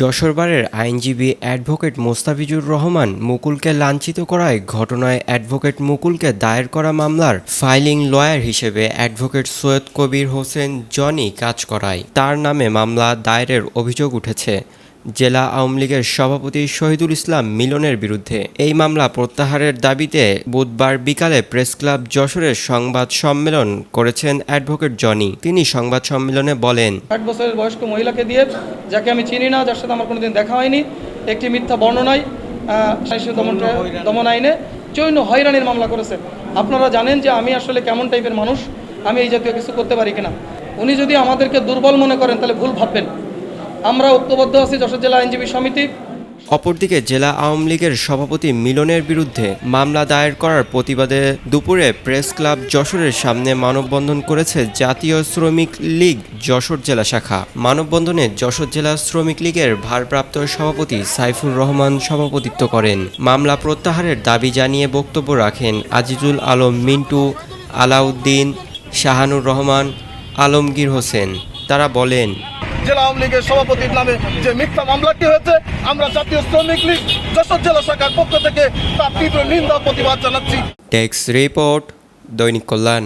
যশোরবারের আইনজীবী অ্যাডভোকেট মোস্তাফিজুর রহমান মুকুলকে লাঞ্ছিত করায় ঘটনায় অ্যাডভোকেট মুকুলকে দায়ের করা মামলার ফাইলিং লয়ার হিসেবে অ্যাডভোকেট সৈয়দ কবির হোসেন জনি কাজ করায়। তার নামে মামলা দায়েরের অভিযোগ উঠেছে। জেলা আওয়ামী লীগের সভাপতি শহীদুল ইসলাম মিলনের বিরুদ্ধে এই মামলা প্রত্যাহারের দাবিতে বুধবার বিকালে প্রেস ক্লাব যশোরের সংবাদ সম্মেলন করেছেন অ্যাডভোকেট জনি। তিনি সংবাদ সম্মেলনে বলেন ষাট বছরের বয়স্ক মহিলাকে দিয়ে যাকে আমি চিনি না যার সাথে আমার কোনোদিন দেখা হয়নি একটি মিথ্যা বর্ণনায় দমন দমন আইনে চৈন্য হয়রানির মামলা করেছে। আপনারা জানেন যে আমি আসলে কেমন টাইপের মানুষ আমি এই জাতীয় কিছু করতে পারি কিনা। উনি যদি আমাদেরকে দুর্বল মনে করেন তাহলে ভুল ভাববেন। আমরা ঐক্যবদ্ধ আছি যশোর জেলা আইনজীবী সমিতি। অপরদিকে জেলা আওয়ামী লীগের সভাপতি মিলনের বিরুদ্ধে মামলা দায়ের করার প্রতিবাদে দুপুরে প্রেস ক্লাব যশোরের সামনে মানববন্ধন করেছে জাতীয় শ্রমিক লীগ যশোর জেলা শাখা। মানববন্ধনে যশোর জেলা শ্রমিক লীগের ভারপ্রাপ্ত সভাপতি সাইফুর রহমান সভাপতিত্ব করেন। মামলা প্রত্যাহারের দাবি জানিয়ে বক্তব্য রাখেন আজিজুল আলম, মিন্টু আলাউদ্দিন, শাহানুর রহমান, আলমগীর হোসেন। তারা বলেন জেলা আওয়ামী লীগের সভাপতির নামে যে মিথ্যা মামলাটি হয়েছে, আমরা জাতীয় শ্রমিক লীগ, যশোর জেলা শাখার পক্ষ থেকে তার তীব্র নিন্দা প্রতিবাদ জানাচ্ছি। টেক্স রিপোর্ট দৈনিক কল্যাণ